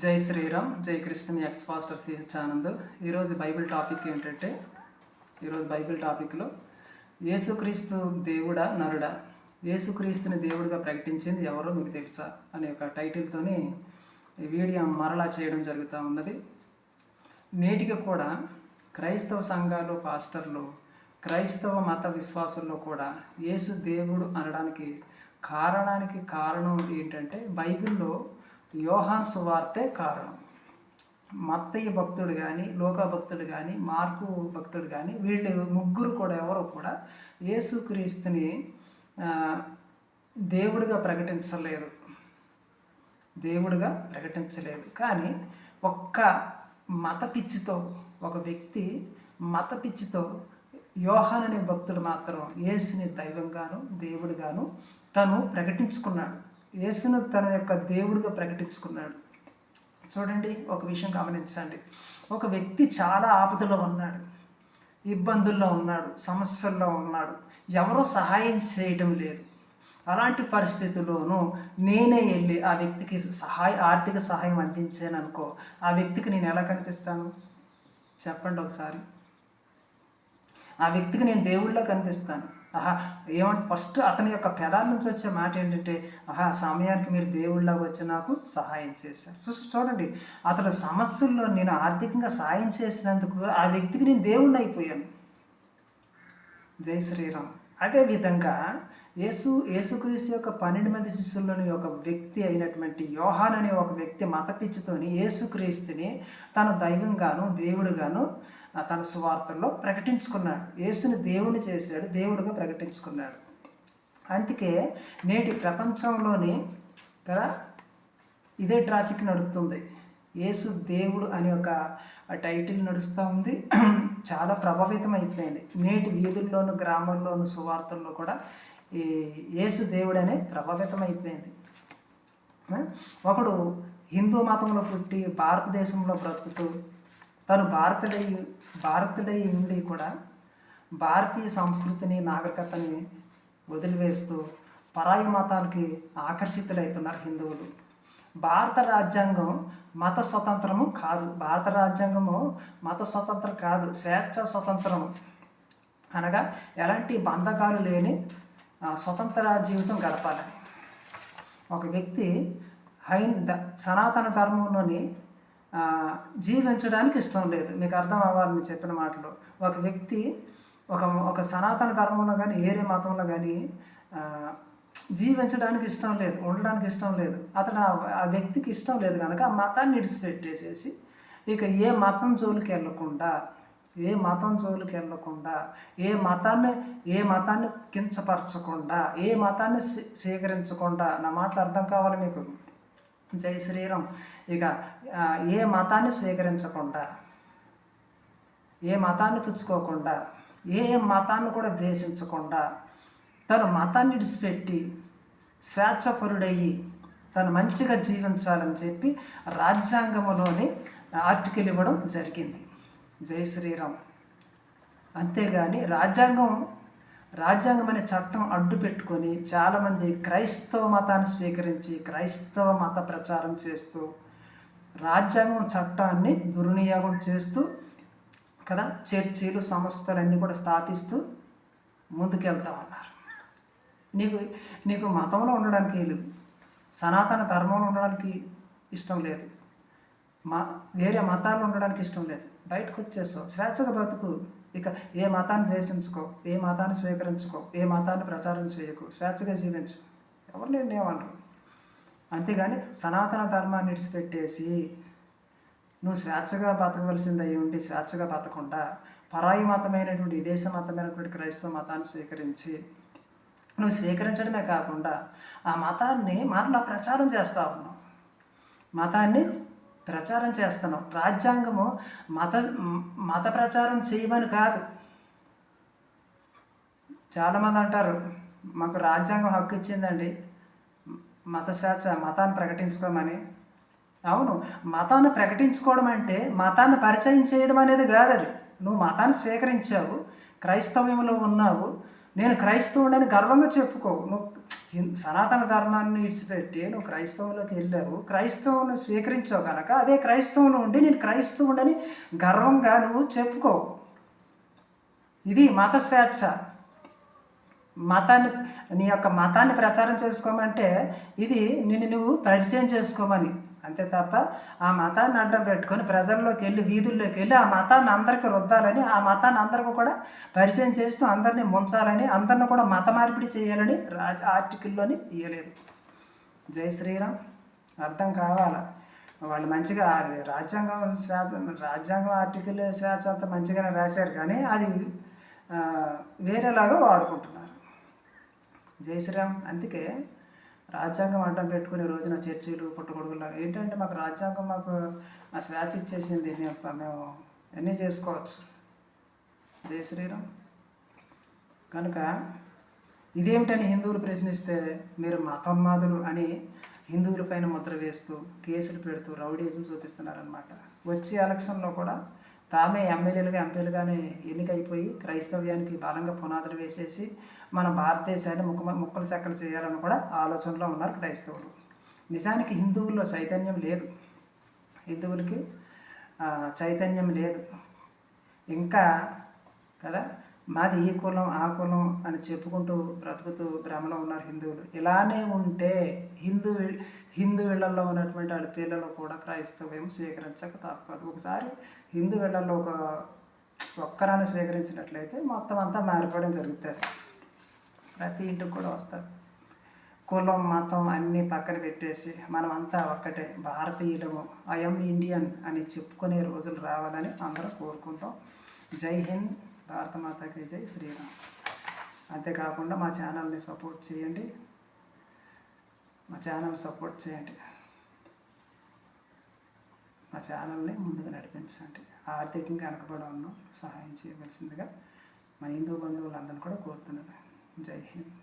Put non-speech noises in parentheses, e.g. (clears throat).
జై శ్రీరామ్ జై Krishna ex pastor CH Anand. ఈరోజు బైబిల్ టాపిక్ ఏంటంటే ఈరోజు బైబిల్ టాపిక్లో యేసుక్రీస్తు దేవుడా నరుడా? యేసుక్రీస్తుని దేవుడిగా ప్రకటించింది ఎవరో మీకు తెలుసా? అనే ఒక టైటిల్తోని ఈ వీడియో మరలా చేయడం జరుగుతూ ఉన్నది. నేటికి కూడా క్రైస్తవ సంఘాలు పాస్టర్లు క్రైస్తవ మత విశ్వాసుల్లో కూడా యేసు దేవుడు అనడానికి కారణానికి కారణం ఏంటంటే బైబిల్లో యోహాన్ సువార్తే కారణం. మత్తయ్య భక్తుడు కానీ లోక భక్తుడు కానీ మార్కు భక్తుడు కానీ వీళ్ళు ముగ్గురు కూడా ఎవరు కూడా యేసుక్రీస్తుని దేవుడిగా ప్రకటించలేదు. దేవుడిగా ప్రకటించలేదు. కానీ ఒక్క మత పిచ్చితో ఒక వ్యక్తి మత పిచ్చితో యోహాన్ అనే భక్తుడు మాత్రం యేసుని దైవంగాను దేవుడిగాను తను ప్రకటించుకున్నాడు. యేసును తన యొక్క దేవుడిగా ప్రకటించుకున్నాడు. చూడండి ఒక విషయం గమనించండి. ఒక వ్యక్తి చాలా ఆపదలో ఉన్నాడు. ఇబ్బందుల్లో ఉన్నాడు. సమస్యల్లో ఉన్నాడు. ఎవరో సహాయం చేయటం లేదు. అలాంటి పరిస్థితుల్లోనూ నేనే వెళ్ళి ఆ వ్యక్తికి సహాయ ఆర్థిక సహాయం అందించాను అనుకో ఆ వ్యక్తికి నేను ఎలా కనిపిస్తాను? చెప్పండి ఒకసారి. ఆ వ్యక్తికి నేను దేవుళ్ళ కనిపిస్తాను. ఆహా ఏమంటే ఫస్ట్ అతని యొక్క పెదాల నుంచి వచ్చే మాట ఏంటంటే ఆహా సమయానికి మీరు దేవుళ్ళగా వచ్చి నాకు సహాయం చేశారు. చూసి చూడండి అతడు సమస్యల్లో నేను ఆర్థికంగా సాయం చేసినందుకు ఆ వ్యక్తికి నేను దేవుణ్ణి అయిపోయాను. జై శ్రీరామ్. అదేవిధంగా యేసు యేసుక్రీస్తు యొక్క పన్నెండు మంది శిష్యుల్లోని ఒక వ్యక్తి అయినటువంటి యోహాన్ అనే ఒక వ్యక్తి మతపిచ్చితోని యేసుక్రీస్తుని తన దైవంగాను దేవుడుగాను తన సువార్తల్లో ప్రకటించుకున్నాడు. యేసుని దేవుని చేశాడు దేవుడుగా ప్రకటించుకున్నాడు. అందుకే నేటి ప్రపంచంలోని కదా ఇదే ట్రాఫిక్ నడుస్తుంది. యేసు దేవుడు అనే ఒక టైటిల్ నడుస్తూ ఉంది. (clears throat) చాలా ప్రభావితం అయిపోయింది నేటి వీధుల్లోను గ్రామాల్లోను సువార్తల్లో కూడా ఈ యేసు దేవుడనే ప్రభావితమైపోయింది. ప్రభావితం అయిపోయింది ఒకడు హిందూ మతంలో పుట్టి భారతదేశంలో బ్రతుకుతూ తను భారతడే భారతుడై ఉండి కూడా భారతీయ సంస్కృతిని నాగరికతని వదిలివేస్తూ పరాయి మతాలకి ఆకర్షితులవుతున్నారు హిందువులు. భారత రాజ్యాంగం మత స్వతంత్రము కాదు. భారత రాజ్యాంగము మత స్వతంత్రం కాదు. స్వేచ్ఛ స్వతంత్రం అనగా ఎలాంటి బంధకాలు లేని స్వతంత్ర జీవితం గడపాలని ఒక వ్యక్తి హైన్ ద సనాతన ధర్మంలోని జీవించడానికి ఇష్టం లేదు. మీకు అర్థం అవ్వాలని చెప్పిన మాటలు. ఒక వ్యక్తి ఒక ఒక సనాతన ధర్మంలో కానీ ఏరే మతంలో కానీ జీవించడానికి ఇష్టం లేదు ఉండడానికి ఇష్టం లేదు. అతను ఆ- ఆ వ్యక్తికి ఇష్టం లేదు కనుక ఆ మతాన్ని విడిచిపెట్టేసేసి ఇక ఏ మతం జోలికి వెళ్ళకుండా ఏ మతం జోలికి వెళ్ళకుండా ఏ మతాన్ని ఏ మతాన్ని కించపరచకుండా ఏ మతాన్ని స్వీకరించకుండా నా మాటలు అర్థం కావాలి మీకు? జై శ్రీరామ్. ఇక ఏ మతాన్ని స్వీకరించకుండా ఏ మతాన్ని పుచ్చుకోకుండా ఏ మతాన్ని కూడా ద్వేషించకుండా తను మతాన్ని విడిచిపెట్టి స్వేచ్ఛపరుడయ్యి తను మంచిగా జీవించాలని చెప్పి రాజ్యాంగంలోని ఆర్టికల్ ఇవ్వడం జరిగింది. జై శ్రీరామ్. అంతేగాని రాజ్యాంగం రాజ్యాంగం అనే చట్టం అడ్డు పెట్టుకొని చాలామంది క్రైస్తవ మతాన్ని స్వీకరించి క్రైస్తవ మత ప్రచారం చేస్తూ రాజ్యాంగం చట్టాన్ని దుర్వినియోగం చేస్తూ కదా చర్చీలు సంస్థలన్నీ కూడా స్థాపిస్తూ ముందుకెళ్తా ఉన్నారు. నీకు నీకు మతంలో ఉండడానికి లేదు. సనాతన ధర్మంలో ఉండడానికి ఇష్టం లేదు. మా వేరే మతాల్లో ఉండడానికి ఇష్టం లేదు. బయటకు వచ్చేసావు. స్వేచ్ఛగా బతుకు ఇక ఏ మతాన్ని ద్వేషించుకో ఏ మతాన్ని స్వీకరించుకో ఏ మతాన్ని ప్రచారం చేయకు. స్వేచ్ఛగా జీవించు. ఎవరు నేను ఏమనరు అంతేగాని సనాతన ధర్మాన్ని విడిచిపెట్టేసి నువ్వు స్వేచ్ఛగా బతకవలసింది అయి ఉండి స్వేచ్ఛగా బతకుండా పరాయి మతమైనటువంటి విదేశ మతమైనటువంటి క్రైస్తవ మతాన్ని స్వీకరించి నువ్వు స్వీకరించడమే కాకుండా ఆ మతాన్ని మరలా ప్రచారం చేస్తూ ఉన్నావు. మతాన్ని ప్రచారం చేస్తాను రాజ్యాంగము మత మత ప్రచారం చేయమని కాదు. చాలామంది అంటారు మాకు రాజ్యాంగం హక్కు ఇచ్చిందండి. మత స్వేచ్ఛ మతాన్ని ప్రకటించుకోమని. అవును మతాన్ని ప్రకటించుకోవడం అంటే మతాన్ని పరిచయం చేయడం అనేది కాదు అది. నువ్వు మతాన్ని స్వీకరించావు క్రైస్తవ్యంలో ఉన్నావు. నేను క్రైస్తవుడని గర్వంగా చెప్పుకో నువ్వు సనాతన ధర్మాన్ని విడిచిపెట్టి నువ్వు క్రైస్తవంలోకి వెళ్ళావు. క్రైస్తవుని స్వీకరించావు కనుక అదే క్రైస్తవును ఉండి నేను క్రైస్తవుడని గర్వంగా నువ్వు చెప్పుకో. ఇది మత స్వేచ్ఛ. మతాన్ని నీ యొక్క మతాన్ని ప్రచారం చేసుకోమంటే ఇది నిన్ను నువ్వు పరిచయం చేసుకోమని. అంతే తప్ప ఆ మతాన్ని అడ్డం పెట్టుకొని ప్రజల్లోకి వెళ్ళి వీధుల్లోకి వెళ్ళి ఆ మతాన్ని అందరికీ రుద్దాలని ఆ మతాన్ని అందరికీ కూడా పరిచయం చేస్తూ అందరినీ ముంచాలని అందరిని కూడా మత మార్పిడి చేయాలని రాజ ఆర్టికల్లోని ఇవ్వలేదు జై శ్రీరామ్. అర్థం కావాలా? వాళ్ళు మంచిగా రాజ్యాంగం శాత రాజ్యాంగం ఆర్టికల్ స్వేచ్ఛ అంతా మంచిగానే రాశారు కానీ అది వేరేలాగా వాడుకుంటున్నారు. జై శ్రీరామ్. అందుకే రాజ్యాంగం అడ్డం పెట్టుకునే రోజున చర్చీలు పుట్టగొడుగులు ఏంటంటే మాకు రాజ్యాంగం మాకు ఆ స్వేచ్ఛ ఇచ్చేసింది. మేము మేము అన్నీ చేసుకోవచ్చు. జయ శ్రీరామ్. కనుక ఇదేమిటని హిందువులు ప్రశ్నిస్తే మీరు మతోన్మాదులు అని హిందువులపైన ముద్ర వేస్తూ కేసులు పెడుతూ రౌడీజం చూపిస్తున్నారనమాట వచ్చే ఎలక్షన్లో కూడా తామే ఎమ్మెల్యేలుగా ఎంపీలుగానే ఎన్నికైపోయి క్రైస్తవ్యానికి బలంగా పునాదులు వేసేసి మన భారతదేశాన్ని ముక్క ముక్కలు చెక్కలు చేయాలని కూడా ఆలోచనలో ఉన్నారు క్రైస్తవులు. నిజానికి హిందువుల్లో చైతన్యం లేదు. హిందువులకి చైతన్యం లేదు. ఇంకా కదా మాది ఈ కులం ఆ కులం అని చెప్పుకుంటూ బ్రతుకుతూ భ్రమలో ఉన్నారు హిందువులు. ఇలానే ఉంటే హిందూ హిందూ ఉన్నటువంటి వాళ్ళ పిల్లలు కూడా క్రైస్తవ్యం స్వీకరించక తప్పదు. ఒకసారి హిందూ ఒక ఒక్కరాన్ని స్వీకరించినట్లయితే మొత్తం అంతా మారిపోవడం జరుగుతుంది. ప్రతి ఇంటికి కూడా వస్తారు కులం మతం అన్నీ పక్కన పెట్టేసి మనమంతా ఒక్కటే భారతీయులము ఐఎమ్ ఇండియన్ అని చెప్పుకునే రోజులు రావాలని అందరూ కోరుకుంటాం. జై హింద్ భారతమాతకి జై శ్రీరామ్. అంతేకాకుండా మా ఛానల్ని సపోర్ట్ చేయండి. మా ఛానల్ సపోర్ట్ చేయండి. మా ఛానల్ని ముందుకు నడిపించండి. ఆర్థికంగా వెనకబడి ఉన్నాం సహాయం చేయవలసిందిగా మా హిందూ బంధువులందరినీ కూడా కోరుతున్నాను. జై హింద్.